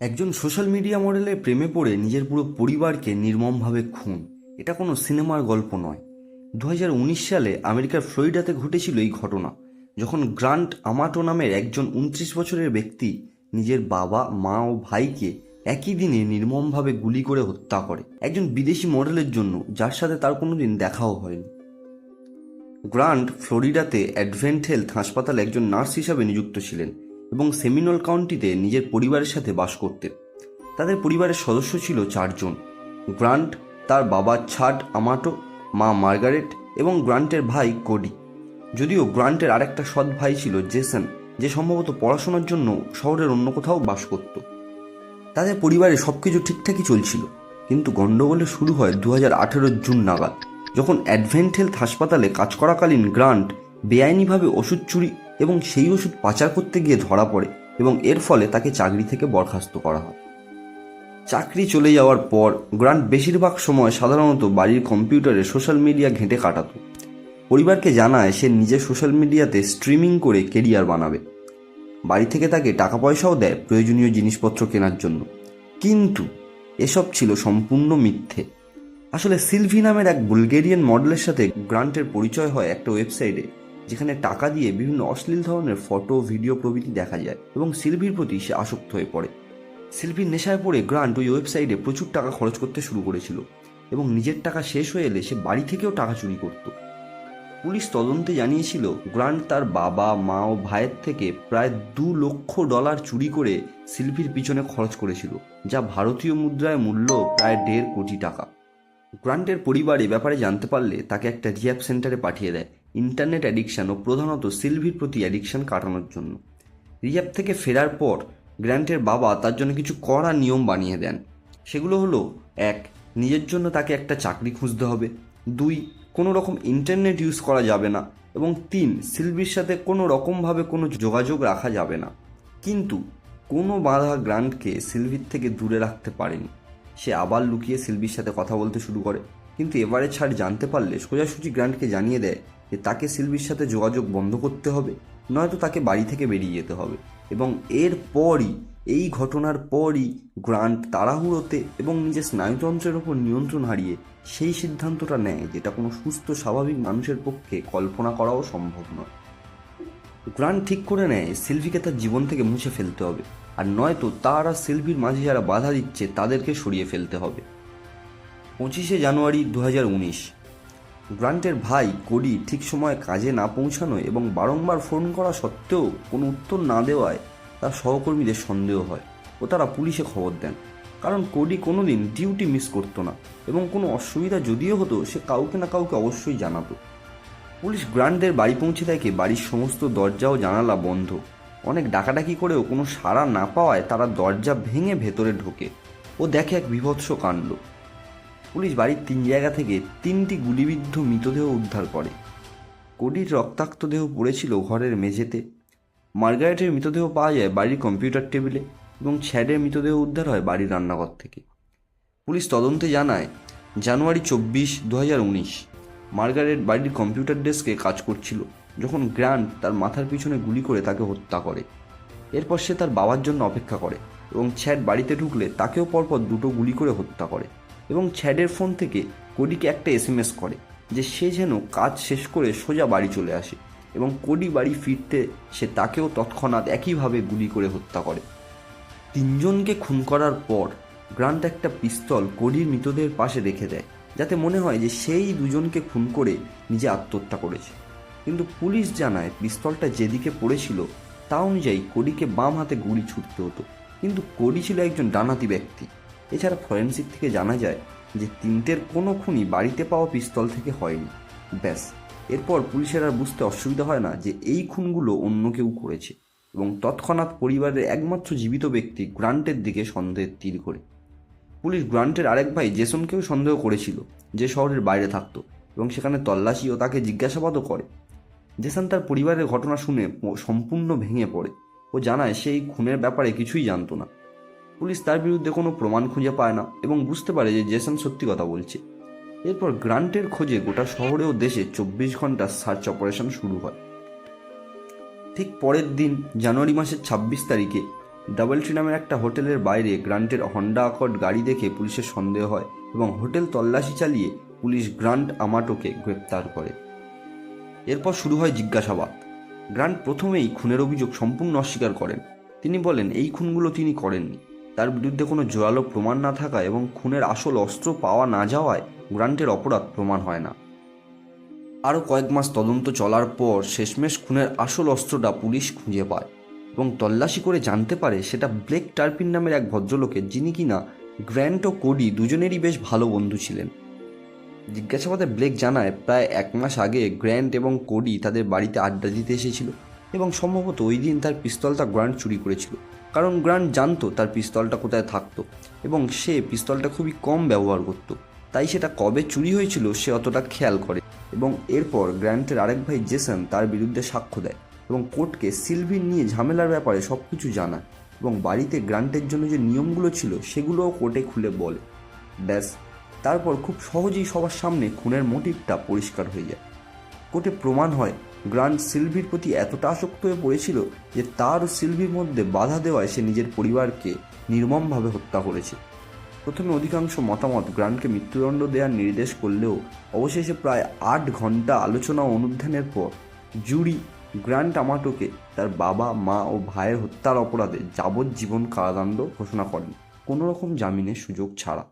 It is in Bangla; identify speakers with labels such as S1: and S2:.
S1: একজন সোশ্যাল মিডিয়া মডেলের প্রেমে পড়ে নিজের পুরো পরিবারকে নির্মমভাবে খুন। এটা কোনো সিনেমার গল্প নয়। দু সালে আমেরিকার ফ্লোরিডাতে ঘটেছিল এই ঘটনা, যখন গ্রান্ট আমাটো নামের একজন উনত্রিশ বছরের ব্যক্তি নিজের বাবা, মা ও ভাইকে একই দিনে নির্মমভাবে গুলি করে হত্যা করে। একজন বিদেশি মডেলের জন্য, যার সাথে তার কোনো দিন দেখাও হয়নি। গ্রান্ট ফ্লোরিডাতে অ্যাডভেন্ট হেলথ হাসপাতালে একজন নার্স হিসাবে নিযুক্ত ছিলেন। এবং সেমিনল কাউন্টিতে নিজের পরিবারের সাথে বাস করতেন তাদের পরিবারের সদস্য ছিল চারজন। গ্রান্ট তার বাবা ছাড আমাটো, মা মার্গারেট এবং গ্রান্টের ভাই কোডি। যদিও গ্রান্টের আরেকটা সৎ ভাই ছিল জেসন, যে সম্ভবত পড়াশোনার জন্য শহরের অন্য কোথাও বাস করত। তাদের পরিবারে সব কিছু ঠিকঠাকই চলছিল, কিন্তু গন্ডগোলে শুরু হয় দু হাজার আঠেরো জুন নাগাদ, যখন অ্যাডভেন্ট হেলথ হাসপাতালে কাজ করাকালীন গ্রান্ট বেআইনিভাবে ওষুধ চুরি এবং সেই ওষুধ পাচার করতে গিয়ে ধরা পড়ে এবং এর ফলে তাকে চাকরি থেকে বরখাস্ত করা হয়। চাকরি চলে যাওয়ার পর গ্রান্ট বেশিরভাগ সময় সাধারণত বাড়ির কম্পিউটারে সোশ্যাল মিডিয়া ঘেঁটে কাটাত। পরিবারকে জানায় সে নিজে সোশ্যাল মিডিয়াতে স্ট্রিমিং করে কেরিয়ার বানাবে। বাড়ি থেকে তাকে টাকা পয়সাও দেয় প্রয়োজনীয় জিনিসপত্র কেনার জন্য। কিন্তু এসব ছিল সম্পূর্ণ মিথ্যে। আসলে সিলভি নামের এক বুলগেরিয়ান মডেলের সাথে গ্রান্টের পরিচয় হয় একটা ওয়েবসাইটে। যেখানে টাকা দিয়ে বিভিন্ন অশ্লীল ধরনের ফটো, ভিডিও প্রভৃতি দেখা যায় এবং শিল্পীর প্রতি সে আসক্ত হয়ে পড়ে। শিল্পীর নেশায় পড়ে গ্রান্ট ওই ওয়েবসাইটে প্রচুর টাকা খরচ করতে শুরু করেছিল এবং নিজের টাকা শেষ হয়ে এলে সে বাড়ি থেকেও টাকা চুরি করত। পুলিশ তদন্তে জানিয়েছিল, গ্রান্ট তার বাবা, মা ও ভাইয়ের থেকে প্রায় দু লক্ষ ডলার চুরি করে শিল্পীর পিছনে খরচ করেছিল, যা ভারতীয় মুদ্রায় মূল্য প্রায় দেড় কোটি টাকা। গ্রান্টের পরিবার এ ব্যাপারে জানতে পারলে তাকে একটা রিহ্যাব সেন্টারে পাঠিয়ে দেয়, ইন্টারনেট অ্যাডিকশান ও প্রধানত সিলভির প্রতি অ্যাডিকশান কাটানোর জন্য। রিহ্যাব থেকে ফেরার পর গ্র্যান্টের বাবা তার জন্য কিছু কড়া নিয়ম বানিয়ে দেন। সেগুলো হলো, এক, নিজের জন্য তাকে একটা চাকরি খুঁজতে হবে। দুই, কোনো রকম ইন্টারনেট ইউজ করা যাবে না। এবং তিন, সিলভির সাথে কোনো রকমভাবে কোনো যোগাযোগ রাখা যাবে না। কিন্তু কোনো বাধা গ্রান্টকে সিলভির থেকে দূরে রাখতে পারেনি। সে আবার লুকিয়ে সিলভির সাথে কথা বলতে শুরু করে। কিন্তু এবারে ছাড় জানতে পারলে সোজাসুজি গ্রান্টকে জানিয়ে দেয় যে তাকে সিলভির সাথে যোগাযোগ বন্ধ করতে হবে, নয়তো তাকে বাড়ি থেকে বেরিয়ে যেতে হবে। এবং এর পরই, এই ঘটনার পরই গ্রান্ট তাড়াহুড়োতে এবং নিজের স্নায়ুতন্ত্রের ওপর নিয়ন্ত্রণ হারিয়ে সেই সিদ্ধান্তটা নেয় যেটা কোনো সুস্থ, স্বাভাবিক মানুষের পক্ষে কল্পনা করাও সম্ভব নয়। গ্রান্ট ঠিক করে নেয় সিলভিকে তার জীবন থেকে মুছে ফেলতে হবে। আর নয়তো তার আর মাঝে যারা বাধা দিচ্ছে, তাদেরকে সরিয়ে ফেলতে হবে। পঁচিশে জানুয়ারি দু হাজার উনিশ। গ্রান্টের ভাই কোডি ঠিক সময়ে কাজে না পৌঁছানো এবং বারংবার ফোন করা সত্ত্বেও কোনো উত্তর না দেওয়ায় তার সহকর্মীদের সন্দেহ হয় ও তারা পুলিশে খবর দেন। কারণ কোডি কোনোদিন ডিউটি মিস করতো না এবং কোনো অসুবিধা যদিও হতো, সে কাউকে না কাউকে অবশ্যই জানাতো। পুলিশ গ্রান্টদের বাড়ি পৌঁছে দেখে বাড়ির সমস্ত দরজা ও জানালা বন্ধ। অনেক ডাকাডাকি করেও কোনো সাড়া না পাওয়ায় তারা দরজা ভেঙে ভেতরে ঢোকে। ও দেখে এক বিভৎস কাণ্ড। পুলিশ বাড়ির তিন জায়গা থেকে তিনটি গুলিবিদ্ধ মৃতদেহ উদ্ধার করে। কোডির রক্তাক্ত দেহ পড়েছিল ঘরের মেঝেতে। মার্গারেটের মৃতদেহ পাওয়া যায় বাড়ির কম্পিউটার টেবিলে এবং ছ্যাডের মৃতদেহ উদ্ধার হয় বাড়ির রান্নাঘর থেকে। পুলিশ তদন্তে জানায়, জানুয়ারি চব্বিশ দু হাজার উনিশ। মার্গারেট বাড়ির কম্পিউটার ডেস্কে কাজ করছিল, যখন গ্র্যান্ট তার মাথার পিছনে গুলি করে তাকে হত্যা করে। এরপর সে তার বাবার জন্য অপেক্ষা করে এবং ছ্যাড বাড়িতে ঢুকলে তাকেও পরপর দুটো গুলি করে হত্যা করে এবং ছ্যাডের ফোন থেকে কোডিকে একটা এসএমএস করে যে সে যেন কাজ শেষ করে সোজা বাড়ি চলে আসে এবং কোডি বাড়ি ফিরতে সে তাকেও তৎক্ষণাৎ একইভাবে গুলি করে হত্যা করে। তিনজনকে খুন করার পর গ্রান্ট একটা পিস্তল কোডির মৃতদের পাশে রেখে দেয়। যাতে মনে হয় যে সেই দুজনকে খুন করে নিজে আত্মহত্যা করেছে। কিন্তু পুলিশ জানায় পিস্তলটা যেদিকে পড়েছিল, তা অনুযায়ী কোডিকে বাম হাতে গুলি ছুটতে হতো। কিন্তু কোডি ছিল একজন ডানাতি ব্যক্তি। এছাড়া ফরেন্সিক থেকে জানা যায় যে তিনটের কোনো খুনই বাড়িতে পাওয়া পিস্তল থেকে হয়নি। ব্যাস, এরপর পুলিশের আর বুঝতে অসুবিধা হয় না যে এই খুনগুলো অন্য কেউ করেছে এবং তৎক্ষণাৎ পরিবারের একমাত্র জীবিত ব্যক্তি গ্রান্টের দিকে সন্দেহের তীর করে। পুলিশ গ্রান্টের আরেক ভাই জেসনকেও সন্দেহ করেছিল যে শহরের বাইরে থাকতো এবং সেখানে তল্লাশি ও তাকে জিজ্ঞাসাবাদও করে। জেসন তার পরিবারের ঘটনা শুনে সম্পূর্ণ ভেঙে পড়ে ও জানায় সেই খুনের ব্যাপারে কিছুই জানতো না। পুলিশ তার বিরুদ্ধে কোনো প্রমাণ খুঁজে পায় না এবং বুঝতে পারে যে জেসন সত্যি কথা বলছে। এরপর গ্রান্টের খোঁজে গোটা শহরে ও দেশে চব্বিশ ঘণ্টা সার্চ অপারেশন শুরু হয়। ঠিক পরের দিন জানুয়ারি মাসের ছাব্বিশ তারিখে ডাবল ট্রি নামের একটা হোটেলের বাইরে গ্রান্টের হন্ডা অ্যাকর্ড গাড়ি দেখে পুলিশের সন্দেহ হয় এবং হোটেল তল্লাশি চালিয়ে পুলিশ গ্রান্ট আমাটোকে গ্রেপ্তার করে। এরপর শুরু হয় জিজ্ঞাসাবাদ। গ্রান্ট প্রথমেই খুনের অভিযোগ সম্পূর্ণ অস্বীকার করেন। তিনি বলেন, এই খুনগুলো তিনি করেননি। তার বিরুদ্ধে কোনো জোরালো প্রমাণ না থাকা এবং খুনের আসল অস্ত্র পাওয়া না যাওয়ায় গ্রান্টের অপরাধ প্রমাণ হয় না। আরও কয়েক মাস তদন্ত চলার পর শেষমেশ খুনের আসল অস্ত্রটা পুলিশ খুঁজে পায়। এবং তল্লাশি করে জানতে পারে সেটা ব্লেক টার্পিন নামের এক ভদ্রলোকের, যিনি কিনা গ্র্যান্ট ও কোডি দুজনেরই বেশ ভালো বন্ধু ছিলেন। জিজ্ঞাসাবাদে ব্লেক জানায়, প্রায় এক মাস আগে গ্র্যান্ট এবং কোডি তাদের বাড়িতে আড্ডা দিতে এসেছিল এবং সম্ভবত ওই দিন তার পিস্তলটা গ্র্যান্ট চুরি করেছিল। কারণ গ্র্যান্ট জানতো তার পিস্তলটা কোথায় থাকতো এবং সে পিস্তলটা খুবই কম ব্যবহার করতো। তাই সেটা কবে চুরি হয়েছিল সে অতটা খেয়াল করে এবং এরপর গ্র্যান্টের আরেক ভাই জেসন তার বিরুদ্ধে সাক্ষ্য দেয়। এবং কোর্টকে সিলভির নিয়ে ঝামেলার ব্যাপারে সব কিছু জানায় এবং বাড়িতে গ্রান্টের জন্য যে নিয়মগুলো ছিল সেগুলোও কোর্টে খুলে বলে। ব্যাস, তারপর খুব সহজেই সবার সামনে খুনের মোটিভটা পরিষ্কার হয়ে যায়। কোর্টে প্রমাণ হয়, গ্রান্ট সিলভির প্রতি এতটা আসক্ত হয়ে পড়েছিল যে তার ও সিলভির মধ্যে বাধা দেওয়ায় সে নিজের পরিবারকে নির্মমভাবে হত্যা করেছে। প্রথমে অধিকাংশ মতামত গ্রান্টকে মৃত্যুদণ্ড দেওয়ার নির্দেশ করলেও অবশেষে প্রায় আট ঘণ্টা আলোচনা অনুধ্যানের পর জুরি গ্রান্ট টামাটোকে তার বাবা, মা ও ভাইয়ের হত্যার অপরাধে যাবজ্জীবন কারাদণ্ড ঘোষণা করেন। কোনো রকম জামিনের সুযোগ ছাড়া।